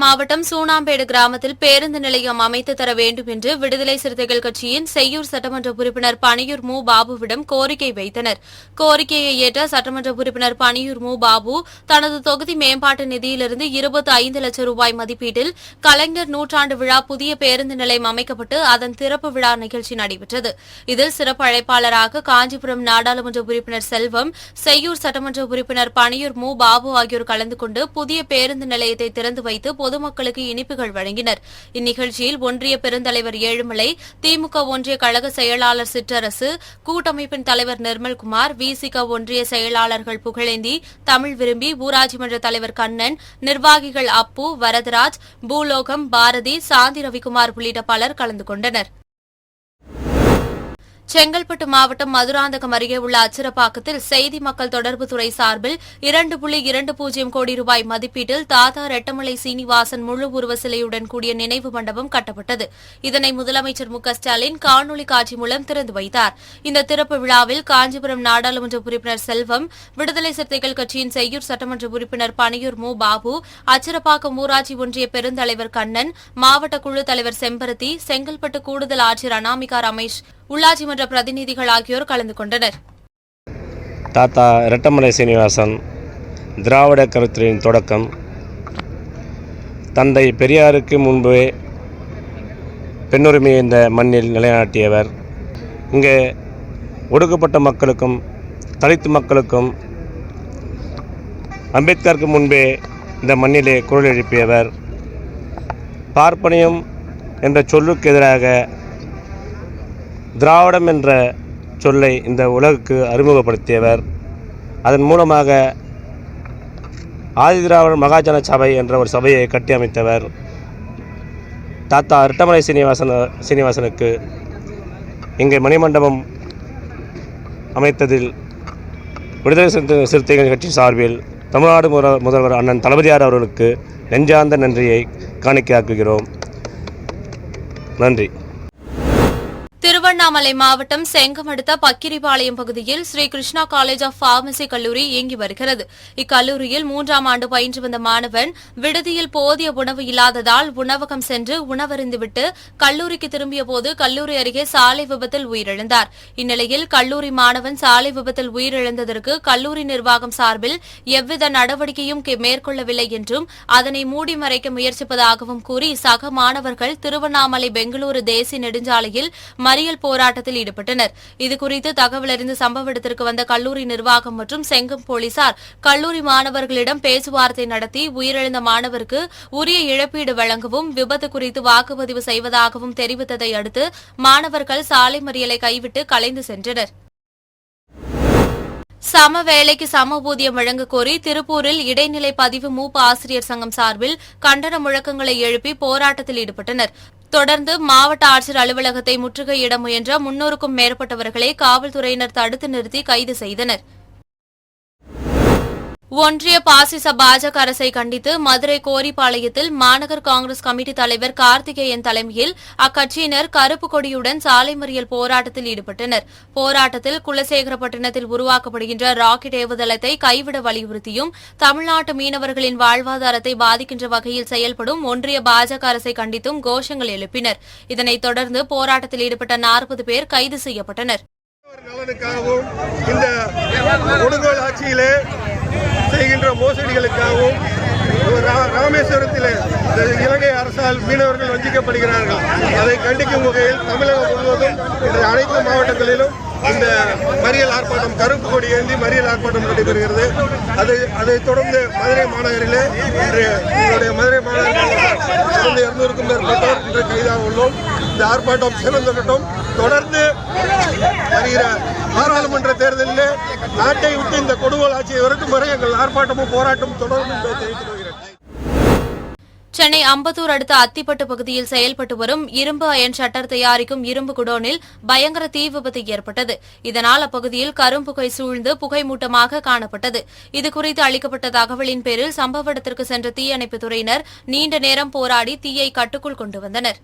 செங்கல்பட்டு மாவட்டம் சூனாம்பேடு கிராமத்தில் பேருந்து நிலையம் அமைத்து தர வேண்டும் என்று விடுதலை சிறுத்தைகள் கட்சியின் செய்யூர் சட்டமன்ற உறுப்பினர் பணியூர் மு. பாபுவிடம் கோரிக்கை வைத்தனர். கோரிக்கையை ஏற்ற சட்டமன்ற உறுப்பினர் பணியூர் மு. பாபு தனது தொகுதி மேம்பாட்டு நிதியிலிருந்து இருபத்தி ஐந்து லட்சம் ரூபாய் மதிப்பீட்டில் கலைஞர் நூற்றாண்டு விழா புதிய பேருந்து நிலையம் அமைக்கப்பட்டு அதன் திறப்பு விழா நிகழ்ச்சி நடைபெற்றது. இதில் சிறப்பு அழைப்பாளராக காஞ்சிபுரம் நாடாளுமன்ற உறுப்பினர் செல்வம் செய்யூர் சட்டமன்ற உறுப்பினர் பணியூர் மு. பாபு ஆகியோர் கலந்து கொண்டு புதிய பேருந்து நிலையத்தை திறந்து வைத்து பொதுமக்களுக்கு இனிப்புகள் வழங்கினர். இந்நிகழ்ச்சியில் ஒன்றிய பெருந்தலைவர் ஏழுமலை திமுக ஒன்றிய கழக செயலாளர் சிற்றரசு கூட்டமைப்பின் தலைவர் நிர்மல்குமார் விசிக ஒன்றிய செயலாளர்கள் புகழேந்தி தமிழ் விரும்பி ஊராட்சி மன்ற தலைவர் கண்ணன் நிர்வாகிகள் அப்பு வரதராஜ் பூலோகம் பாரதி சாந்தி ரவிக்குமார் உள்ளிட்ட பலர் கலந்து கொண்டனர். செங்கல்பட்டு மாவட்டம் மதுராந்தகம் அருகே உள்ள அச்சிரப்பாக்கத்தில் செய்தி மக்கள் தொடர்புத்துறை சார்பில் இரண்டு புள்ளி இரண்டு பூஜ்ஜியம் கோடி ரூபாய் மதிப்பீட்டில் தாதா ரெட்டமலை சீனிவாசன் முழு உருவ சிலையுடன் கூடிய நினைவு மண்டபம் கட்டப்பட்டது. இதனை முதலமைச்சர் மு ஸ்டாலின் காணொலி காட்சி மூலம் திறந்து வைத்தார். இந்த திறப்பு விழாவில் காஞ்சிபுரம் நாடாளுமன்ற உறுப்பினர் செல்வம் விடுதலை சிறுத்தைகள் கட்சியின் செய்யூர் சட்டமன்ற உறுப்பினர் பணியூர் மு பாபு அச்சிரப்பாக்கம் ஊராட்சி ஒன்றிய பெருந்தலைவர் கண்ணன் மாவட்ட குழு தலைவர் செம்பருத்தி செங்கல்பட்டு கூடுதல் ஆட்சியர் அனாமிகா ரமேஷ் உள்ளாட்சி மன்ற பிரதிநிதிகள் ஆகியோர் கலந்து கொண்டனர். தாத்தா ரெட்டமலை சீனிவாசன் திராவிட கருத்துரின் தொடக்கம். தந்தை பெரியாருக்கு முன்பே பெண்ணுரிமையை இந்த மண்ணில் நிலைநாட்டியவர். இங்கே ஒடுக்கப்பட்ட மக்களுக்கும் தலித்து மக்களுக்கும் அம்பேத்கருக்கு முன்பே இந்த மண்ணிலே குரல் எழுப்பியவர். பார்ப்பனியம் என்ற சொல்லுக்கு எதிராக திராவிடம் என்ற சொல்லை இந்த உலகுக்கு அறிமுகப்படுத்தியவர். அதன் மூலமாக ஆதிதிராவிடர் மகாஜன சபை என்ற ஒரு சபையை கட்டி அமைத்தவர். தாத்தா இரட்டமலை சீனிவாசன் சீனிவாசனுக்கு இங்கே மணிமண்டபம் அமைத்ததில் விடுதலை சிறுத்தை சிறுத்தைகள் கட்சி சார்பில் தமிழ்நாடு முத முதல்வர் அண்ணன் தளபதியார் அவர்களுக்கு நெஞ்சார்ந்த நன்றியை காணிக்கையாக்குகிறோம். நன்றி. திருவண்ணாமலை மாவட்டம் செங்கம் அடுத்த பக்கிரிபாளையம் பகுதியில் Sri Krishna college of pharmacy கல்லூரி இயங்கி வருகிறது. இக்கல்லூரியில் மூன்றாம் ஆண்டு பயின்று வந்த மாணவன் விடுதியில் போதிய உணவு இல்லாததால் உணவகம் சென்று உணவருந்துவிட்டு கல்லூரிக்கு திரும்பியபோது கல்லூரி அருகே சாலை விபத்தில் உயிரிழந்தார். இந்நிலையில் கல்லூரி மாணவன் சாலை விபத்தில் உயிரிழந்ததற்கு கல்லூரி நிர்வாகம் சார்பில் எவ்வித நடவடிக்கையும் மேற்கொள்ளவில்லை என்றும் அதனை மூடி மறைக்க முயற்சிப்பதாகவும் கூறி சக மாணவர்கள் திருவண்ணாமலை பெங்களூரு தேசிய நெடுஞ்சாலையில் மறியல் போராட்டத்தில் ஈடுபட்டனர். இதுகுறித்து தகவல் அறிந்து சம்பவ இடத்திற்கு வந்த கல்லூரி நிர்வாகம் மற்றும் செங்கம் போலீசார் கல்லூரி மாணவர்களிடம் பேச்சுவார்த்தை நடத்தி உயிரிழந்த மாணவருக்கு உரிய இழப்பீடு வழங்கவும் விபத்து குறித்து வாக்குப்பதிவு செய்வதாகவும் தெரிவித்ததை அடுத்து மாணவர்கள் சாலை மறியலை கைவிட்டு கலைந்து சென்றனர். சம வேலைக்கு சம ஊதியம் வழங்க கோரி திருப்பூரில் இடைநிலை பதிவு மூப்பு ஆசிரியர் சங்கம் சார்பில் கண்டன முழக்கங்களை எழுப்பி போராட்டத்தில் ஈடுபட்டனர். தொடர்ந்து மாவட்ட ஆட்சியர் அலுவலகத்தை முற்றுகையிட முயன்ற முன்னூறுக்கும் மேற்பட்டவர்களை காவல்துறையினர் தடுத்து நிறுத்தி கைது செய்தனர். ஒன்றிய பாசிச பாஜக அரசை கண்டித்து மதுரை கோரிப்பாளையத்தில் மாநகர் காங்கிரஸ் கமிட்டி தலைவர் கார்த்திகேயன் தலைமையில் அக்கட்சியினர் கருப்பு கொடியுடன் சாலை மறியல் போராட்டத்தில் ஈடுபட்டனர். போராட்டத்தில் குலசேகரப்பட்டினத்தில் உருவாக்கப்படுகின்ற ராக்கெட் ஏவுதளத்தை கைவிட வலியுறுத்தியும் தமிழ்நாட்டு மீனவர்களின் வாழ்வாதாரத்தை பாதிக்கின்ற வகையில் செயல்படும் ஒன்றிய பாஜக அரசை கண்டித்தும் கோஷங்கள் எழுப்பினர். இதனைத் தொடர்ந்து போராட்டத்தில் ஈடுபட்ட நாற்பது பேர் கைது செய்யப்பட்டனர். செய்கின்ற மோசடிகளுக்காகவும் ரா- இலங்கை அரசால் மீனவர்கள் வஞ்சிக்கப்படுகிறார்கள். அதை கண்டிக்கும் வகையில் தமிழகம் முழுவதும் இன்று அனைத்து மாவட்டங்களிலும் இந்த மறியல் ஆர்ப்பாட்டம் கருப்பு கொடி ஏந்தி மறியல் ஆர்ப்பாட்டம் நடைபெறுகிறது. அதை அதைத் தொடர்ந்து மதுரை மாநகரிலே இன்று எங்களுடைய மதுரை மாநகரில் இருநூறுக்கும் மேற்பட்டோர் இன்று கைதாக உள்ளோம். இந்த ஆர்ப்பாட்டம் சிறந்துள்ளட்டும் தொடர்ந்து வருகிற பாராளுமன்ற தேர்தலில் நாட்டை விட்டு இந்த கொடுவோல் ஆட்சியை விரட்டும் வரை எங்கள் ஆர்ப்பாட்டமும் போராட்டமும் தொடரும் என்பதை தெரிவித்துக் சென்னை அம்பத்தூர் அடுத்த அத்திப்பட்டு பகுதியில் செயல்பட்டு வரும் இரும்பு அயன் ஷட்டர் தயாரிக்கும் இரும்பு குடோனில் பயங்கர தீ விபத்து ஏற்பட்டது. இதனால் அப்பகுதியில் கரும்புகை சூழ்ந்து புகை மூட்டமாக காணப்பட்டது இதுகுறித்து அளிக்கப்பட்ட தகவலின் பேரில் சம்பவ இடத்திற்கு சென்ற தீயணைப்புத் துறையினர் நீண்ட நேரம் போராடி தீயை கட்டுக்குள் கொண்டு வந்தனா்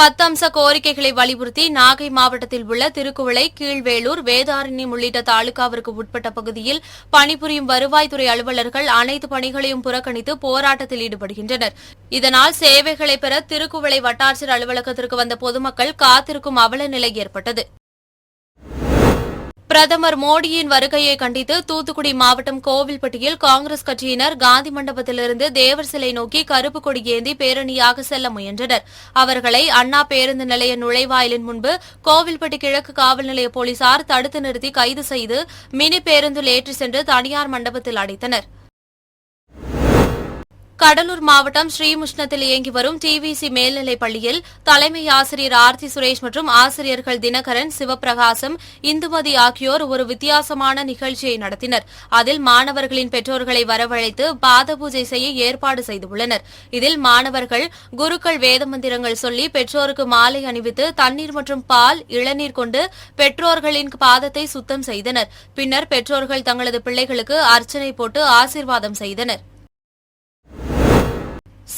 பத்தம்ச கோரிக்கைகளை வலியுறுத்தி நாகை மாவட்டத்தில் உள்ள திருக்குவளை கீழ்வேலூர் வேதாரண்யம் உள்ளிட்ட தாலுகாவிற்கு உட்பட்ட பகுதியில் பணிபுரியும் வருவாய்த்துறை அலுவலர்கள் அனைத்து பணிகளையும் புறக்கணித்து போராட்டத்தில் ஈடுபடுகின்றனர். இதனால் சேவைகளை பெற திருக்குவளை வட்டாட்சியர் அலுவலகத்திற்கு வந்த பொதுமக்கள் காத்திருக்கும் அவல நிலை ஏற்பட்டது. பிரதமர் மோடியின் வருகையை கண்டித்து தூத்துக்குடி மாவட்டம் கோவில்பட்டியில் காங்கிரஸ் கட்சியினர் காந்தி மண்டபத்திலிருந்து தேவர் சிலை நோக்கி கருப்பு கொடி ஏந்தி பேரணியாக செல்ல முயன்றனர். அவர்களை அண்ணா பேருந்து நிலைய நுழைவாயிலின் முன்பு கோவில்பட்டி கிழக்கு காவல் நிலைய போலீசார் தடுத்து நிறுத்தி கைது செய்து மினி பேருந்தில் ஏற்றி சென்று தனியார் மண்டபத்தில் அடைத்தனர். கடலூர் மாவட்டம் ஸ்ரீமுஷ்ணத்தில் இயங்கி வரும் டிவிசி மேல்நிலைப் பள்ளியில் தலைமை ஆசிரியர் ஆர்த்தி சுரேஷ் மற்றும் ஆசிரியர்கள் தினகரன் சிவபிரகாசம் இந்துமதி ஆகியோர் ஒரு வித்தியாசமான நிகழ்ச்சியை நடத்தினர். அதில் மாணவர்களின் பெற்றோர்களை வரவழைத்து பாத பூஜை செய்ய ஏற்பாடு செய்துள்ளனர். இதில் மாணவர்கள் குருக்கள் வேத மந்திரங்கள் சொல்லி பெற்றோருக்கு மாலை அணிவித்து தண்ணீர் மற்றும் பால் இளநீர் கொண்டு பெற்றோர்களின் பாதத்தை சுத்தம் செய்தனர். பின்னர் பெற்றோர்கள் தங்களது பிள்ளைகளுக்கு அர்ச்சனை போட்டு ஆசீர்வாதம் செய்தனர்.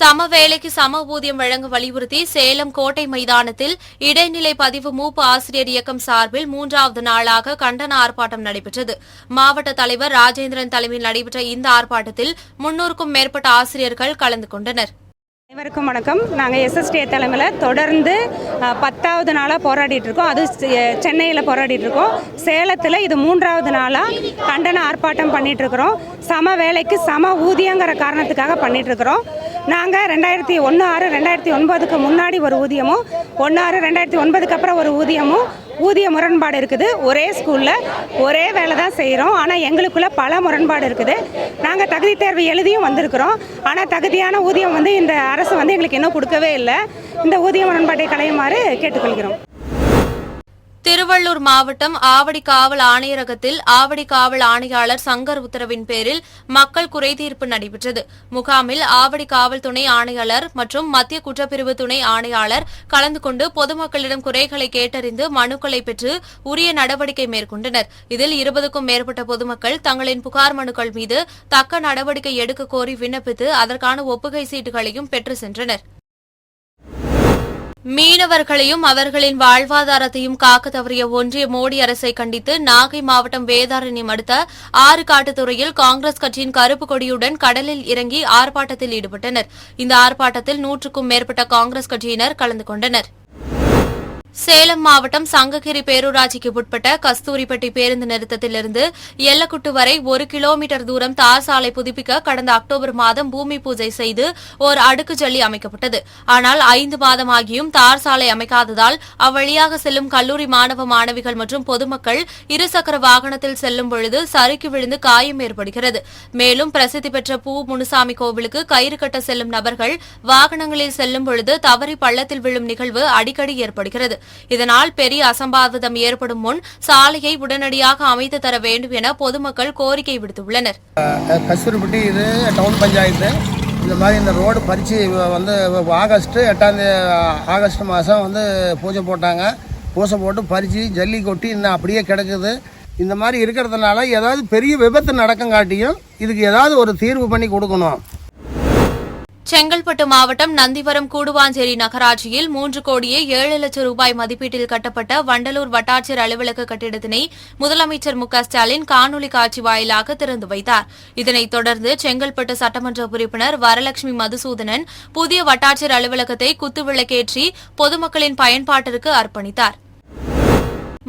சம வேலைக்கு சம ஊதியம் வழங்க வலியுறுத்தி சேலம் கோட்டை மைதானத்தில் இடைநிலை பதிவு மூப்பு ஆசிரியர் இயக்கம் சார்பில் மூன்றாவது நாளாக கண்டன ஆர்ப்பாட்டம் நடைபெற்றது. மாவட்ட தலைவர் ராஜேந்திரன் தலைமையில் நடைபெற்ற இந்த ஆர்ப்பாட்டத்தில் முன்னூறுக்கும் மேற்பட்ட ஆசிரியர்கள் கலந்து கொண்டனர். அனைவருக்கும் வணக்கம். நாங்கள் எஸ்எஸ்டிஏ தலைமையில் தொடர்ந்து பத்தாவது நாளாக போராடிட்டு இருக்கோம். அது சென்னையில் போராடிட்டு இருக்கோம். சேலத்தில் இது மூன்றாவது நாளாக கண்டன ஆர்ப்பாட்டம் பண்ணிட்டு இருக்கிறோம். சம வேலைக்கு சம ஊதியங்கிற காரணத்துக்காக பண்ணிட்டு இருக்கிறோம். நாங்கள் ரெண்டாயிரத்தி ஒன்று ஆறு ரெண்டாயிரத்தி ஒன்பதுக்கு முன்னாடி ஒரு ஊதியமும் ஒன்று ஆறு ரெண்டாயிரத்தி ஒன்பதுக்கு அப்புறம் ஒரு ஊதியமும் ஊதிய முரண்பாடு இருக்குது. ஒரே ஸ்கூலில் ஒரே வேலை தான் செய்கிறோம் ஆனால் எங்களுக்குள்ள பல முரண்பாடு இருக்குது. நாங்கள் தகுதி தேர்வு எழுதியும் வந்திருக்கிறோம். ஆனால் தகுதியான ஊதியம் வந்து இந்த அரசு வந்து எங்களுக்கு இன்னும் கொடுக்கவே இல்லை. இந்த ஊதிய முரண்பாட்டை களையுமாறு கேட்டுக்கொள்கிறோம். திருவள்ளூர் மாவட்டம் ஆவடி காவல் ஆணையரகத்தில் ஆவடி காவல் ஆணையாளர் சங்கர் உத்தரவின் பேரில் மக்கள் குறைதீர்ப்பு நடைபெற்றது. முகாமில் ஆவடி காவல் துணை ஆணையாளர் மற்றும் மத்திய குற்றப்பிரிவு துணை ஆணையாளர் கலந்து கொண்டு பொதுமக்களிடம் குறைகளை கேட்டறிந்து மனுக்களை பெற்று உரிய நடவடிக்கை மேற்கொண்டனர். இதில் இருபதுக்கும் மேற்பட்ட பொதுமக்கள் தங்களின் புகார் மனுக்கள் மீது தக்க நடவடிக்கை எடுக்க கோரி விண்ணப்பித்து அதற்கான ஒப்புகை சீட்டுகளையும் பெற்று சென்றனர். மீனவர்களையும் அவர்களின் வாழ்வாதாரத்தையும் காக்க தவறிய ஒன்றிய மோடி அரசை கண்டித்து நாகை மாவட்டம் வேதாரண்யம் அடுத்த ஆறு காட்டுத்துறையில் காங்கிரஸ் கட்சியின் கருப்பு கொடியுடன் கடலில் இறங்கி ஆர்ப்பாட்டத்தில் ஈடுபட்டனர். இந்த ஆர்ப்பாட்டத்தில் நூற்றுக்கும் மேற்பட்ட காங்கிரஸ் கட்சியினர் கலந்து கொண்டனர். சேலம் மாவட்டம் சங்ககிரி பேரூராட்சிக்கு உட்பட்ட கஸ்தூரிப்பட்டி பேருந்து நிறுத்தத்திலிருந்து எல்லக்குட்டு வரை ஒரு கிலோமீட்டர் தூரம் தார் சாலை புதுப்பிக்க கடந்த அக்டோபர் மாதம் பூமி பூஜை செய்து ஓர் அடுக்கு ஜல்லி அமைக்கப்பட்டது. ஆனால் ஐந்து மாதமாகியும் தார் சாலை அமைக்காததால் அவ்வழியாக செல்லும் கல்லூரி மாணவ மாணவிகள் மற்றும் பொதுமக்கள் இருசக்கர வாகனத்தில் செல்லும் பொழுது சறுக்கி விழுந்து காயம் ஏற்படுகிறது. மேலும் பிரசித்தி பெற்ற பூ முனுசாமி கோவிலுக்கு கயிறு கட்ட செல்லும் நபர்கள் வாகனங்களில் செல்லும் பொழுது தவறி பள்ளத்தில் விழும் நிகழ்வு அடிக்கடி ஏற்படுகிறது. இதனால் பெரிய அசம்பாவிதம் ஏற்படும் முன் சாலையை உடனடியாக அமைத்து தர வேண்டும் என பொதுமக்கள் கோரிக்கை விடுத்துள்ளனர். கஸ்தூர்பட்டி இது டவுன் பஞ்சாயத்து. இந்த மாதிரி இந்த ரோடு பறித்து வந்து ஆகஸ்ட்டு எட்டாம் ஆகஸ்ட் மாதம் வந்து பூஜை போட்டாங்க. பூஜை போட்டு பறித்து ஜல்லி கொட்டி இன்னும் அப்படியே கிடக்குது. இந்த மாதிரி இருக்கிறதுனால ஏதாவது பெரிய விபத்து நடக்கங்காட்டியும் இதுக்கு ஏதாவது ஒரு தீர்வு பண்ணி கொடுக்கணும். செங்கல்பட்டு மாவட்டம் நந்திவரம் கூடுவாஞ்சேரி நகராட்சியில் மூன்று கோடியே ஏழு லட்சம் ரூபாய் மதிப்பீட்டில் கட்டப்பட்ட வண்டலூர் வட்டாட்சியர் அலுவலக கட்டிடத்தினை முதலமைச்சர் மு ஸ்டாலின் காணொலி காட்சி வாயிலாக திறந்து வைத்தார். இதனைத் தொடர்ந்து செங்கல்பட்டு சட்டமன்ற உறுப்பினர் வரலட்சுமி மதுசூதனன் புதிய வட்டாட்சியர் அலுவலகத்தை குத்துவிளக்கேற்றி பொதுமக்களின் பயன்பாட்டிற்கு அர்ப்பணித்தார்.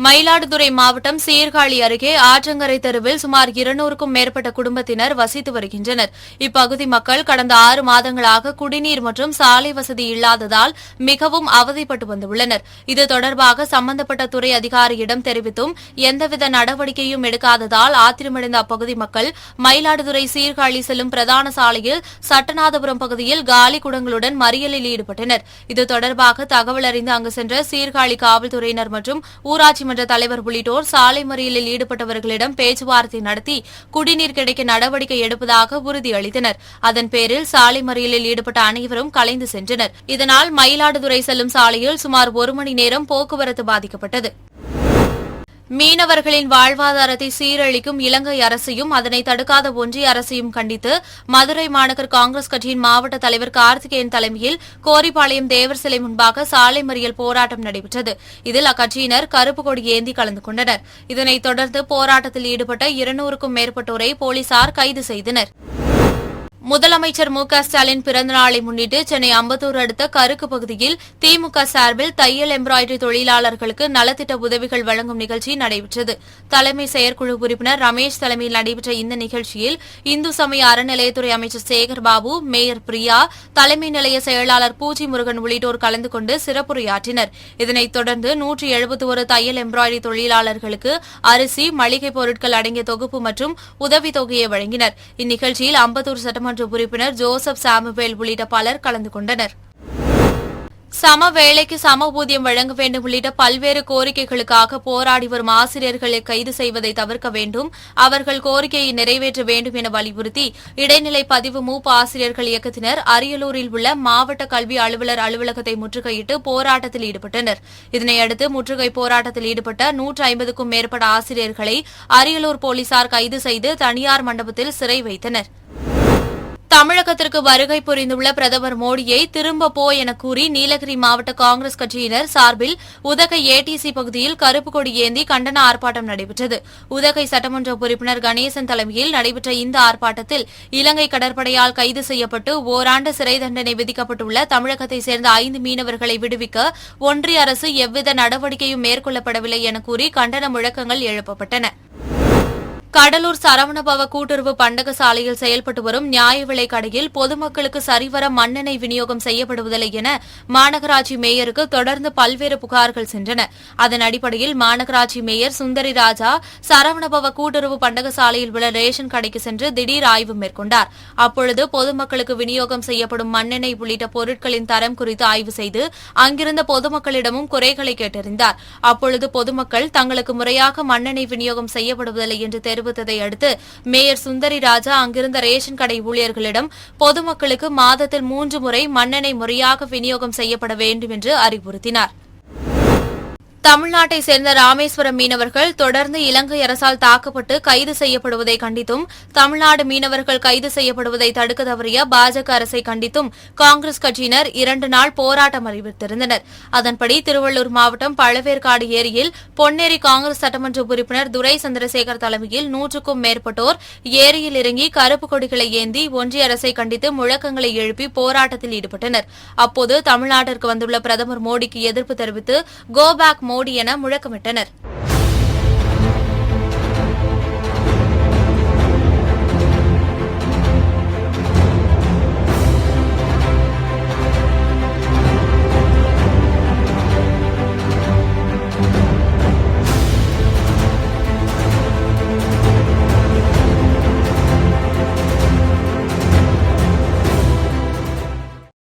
மயிலாடுதுறை மாவட்டம் சீர்காழி அருகே ஆற்றங்கரை தெருவில் சுமார் இருநூறுக்கும் மேற்பட்ட குடும்பத்தினர் வசித்து வருகின்றனர். இப்பகுதி மக்கள் கடந்த ஆறு மாதங்களாக குடிநீர் மற்றும் சாலை வசதி இல்லாததால் மிகவும் அவதிப்பட்டு வந்துள்ளனர். இது தொடர்பாக சம்பந்தப்பட்ட துறை அதிகாரியிடம் தெரிவித்தும் எந்தவித நடவடிக்கையும் எடுக்காததால் ஆத்திரமடைந்த அப்பகுதி மக்கள் மயிலாடுதுறை சீர்காழி செல்லும் பிரதான சாலையில் சட்டநாதபுரம் பகுதியில் காலி குடங்களுடன் மறியலில் ஈடுபட்டனர். இது தொடர்பாக தகவல் அறிந்து அங்கு சென்ற சீர்காழி காவல்துறையினர் மற்றும் ஊராட்சி சட்டமன்ற தலைவர் உள்ளிட்டோர் சாலை மறியலில் ஈடுபட்டவர்களிடம் பேச்சுவார்த்தை நடத்தி குடிநீர் கிடைக்க நடவடிக்கை எடுப்பதாக உறுதியளித்தனர். அதன் பேரில் சாலை மறியலில் ஈடுபட்ட அனைவரும் கலைந்து சென்றனர். இதனால் மயிலாடுதுறை செல்லும் சாலையில் சுமார் ஒரு மணி நேரம் போக்குவரத்து பாதிக்கப்பட்டது. மீனவர்களின் வாழ்வாதாரத்தை சீரழிக்கும் இலங்கை அரசையும் அதனை தடுக்காத ஒன்றிய அரசையும் கண்டித்து மதுரை மாநகர் காங்கிரஸ் கட்சியின் மாவட்ட தலைவர் கார்த்திகேயன் தலைமையில் கோரிப்பாளையம் தேவர் சிலை முன்பாக சாலை மறியல் போராட்டம் நடைபெற்றது. இதில் அக்கட்சியினர் கருப்பு கொடி ஏந்தி கலந்து கொண்டனர். இதனைத் தொடர்ந்து போராட்டத்தில் ஈடுபட்ட இருநூறுக்கும் மேற்பட்டோரை போலீசார் கைது செய்தனர். முதலமைச்சர் மு க ஸ்டாலின் பிறந்த நாளை முன்னிட்டு சென்னை அம்பத்தூர் அடுத்த கருக்கு பகுதியில் திமுக சார்பில் தையல் எம்ப்ராய்டரி தொழிலாளர்களுக்கு நலத்திட்ட உதவிகள் வழங்கும் நிகழ்ச்சி நடைபெற்றது. தலைமை செயற்குழு உறுப்பினர் ரமேஷ் தலைமையில் நடைபெற்ற இந்த நிகழ்ச்சியில் இந்து சமய அறநிலையத்துறை அமைச்சர் சேகர் பாபு மேயர் பிரியா தலைமை நிலைய செயலாளர் பூஜி முருகன் உள்ளிட்டோர் கலந்து கொண்டு சிறப்புரையாற்றினர். இதனைத் தொடர்ந்து நூற்றி எழுபத்தி ஒரு தையல் எம்ப்ராய்டரி தொழிலாளர்களுக்கு அரிசி மளிகைப் பொருட்கள் அடங்கிய தொகுப்பு மற்றும் உதவித் தொகையை வழங்கினர். இந்நிகழ்ச்சியில் அம்பத்தூர் சட்டமன்ற உறுப்பினர் ஜோசப் சாமுவேல் உள்ளிட்ட பலர் கலந்து கொண்டனர். சம வேலைக்கு சம ஊதியம் வழங்க வேண்டும் உள்ளிட்ட பல்வேறு கோரிக்கைகளுக்காக போராடி வரும் ஆசிரியர்களை கைது செய்வதை தவிர்க்க வேண்டும் அவர்கள் கோரிக்கையை நிறைவேற்ற வேண்டும் என வலியுறுத்தி இடைநிலை பதிவு மூப்பு ஆசிரியர்கள் இயக்கத்தினர் அரியலூரில் உள்ள மாவட்ட கல்வி அலுவலர் அலுவலகத்தை முற்றுகையிட்டு போராட்டத்தில் ஈடுபட்டனர். இதனையடுத்து முற்றுகை போராட்டத்தில் ஈடுபட்ட நூற்று ஐம்பதுக்கும் மேற்பட்ட ஆசிரியர்களை அரியலூர் போலீசார் கைது செய்து தனியார் மண்டபத்தில் சிறை வைத்தனர். தமிழகத்திற்கு வருகை புரிந்துள்ள பிரதமர் மோடியை திரும்ப போ என கூறி நீலகிரி மாவட்ட காங்கிரஸ் கட்சியினர் சார்பில் உதகை ஏடிசி பகுதியில் கருப்பு கொடி ஏந்தி கண்டன ஆர்ப்பாட்டம் நடைபெற்றது. உதகை சட்டமன்ற உறுப்பினர் கணேசன் தலைமையில் நடைபெற்ற இந்த ஆர்ப்பாட்டத்தில் இலங்கை கடற்படையால் கைது செய்யப்பட்டு ஓராண்டு சிறை தண்டனை விதிக்கப்பட்டுள்ள தமிழகத்தைச் சேர்ந்த ஐந்து மீனவர்களை விடுவிக்க ஒன்றிய அரசு எவ்வித நடவடிக்கையும் மேற்கொள்ளப்படவில்லை என கூறி கண்டன முழக்கங்கள் எழுப்பப்பட்டன. கடலூர் சரவணபவ கூட்டுறவு பண்டக சாலையில் செயல்பட்டு வரும் நியாய விலை கடையில் பொதுமக்களுக்கு சரிவர மண்ணெண்ணெய் விநியோகம் செய்யப்படுவதில்லை என மாநகராட்சி மேயருக்கு தொடர்ந்து பல்வேறு புகார்கள் சென்றன. அதன் அடிப்படையில் மாநகராட்சி மேயர் சுந்தரி ராஜா சரவணபவ கூட்டுறவு பண்டக சாலையில் உள்ள ரேஷன் கடைக்கு சென்று திடீர் ஆய்வு மேற்கொண்டார். அப்பொழுது பொதுமக்களுக்கு விநியோகம் செய்யப்படும் மண்ணெண்ணெய் உள்ளிட்ட பொருட்களின் தரம் குறித்து ஆய்வு செய்து அங்கிருந்த பொதுமக்களிடமும் குறைகளை கேட்டறிந்தார். அப்பொழுது பொதுமக்கள் தங்களுக்கு முறையாக மண்ணெண்ணெய் விநியோகம் செய்யப்படுவதில்லை என்று தெரிவித்ததை அடுத்து மேயர் சுந்தரி ராஜா அங்கிருந்த ரேஷன் கடை ஊழியர்களிடம் பொதுமக்களுக்கு மாதத்தில் மூன்று முறை மண்ணெண்ணெய் முறையாக விநியோகம் செய்யப்பட வேண்டும் என்று அறிவுறுத்தினார். தமிழ்நாட்டை சேர்ந்த ராமேஸ்வரம் மீனவர்கள் தொடர்ந்து இலங்கை அரசால் தாக்கப்பட்டு கைது செய்யப்படுவதை கண்டித்தும் தமிழ்நாடு மீனவர்கள் கைது செய்யப்படுவதை தடுக்க தவறிய பாஜக அரசை கண்டித்தும் காங்கிரஸ் கட்சியினர் இரண்டு நாள் போராட்டம் அறிவித்திருந்தனர். அதன்படி திருவள்ளூர் மாவட்டம் பழவேற்காடு ஏரியில் பொன்னேரி காங்கிரஸ் சட்டமன்ற உறுப்பினர் துரை சந்திரசேகர் தலைமையில் நூற்றுக்கும் மேற்பட்டோர் ஏரியில் இறங்கி கருப்பு கொடிகளை ஏந்தி ஒன்றிய அரசை கண்டித்து முழக்கங்களை எழுப்பி போராட்டத்தில் ஈடுபட்டனர். அப்போது தமிழ்நாட்டிற்கு வந்துள்ள பிரதமர் மோடிக்கு எதிர்ப்பு தெரிவித்து கோபேக் மோடி என முழக்கமிட்டனர்.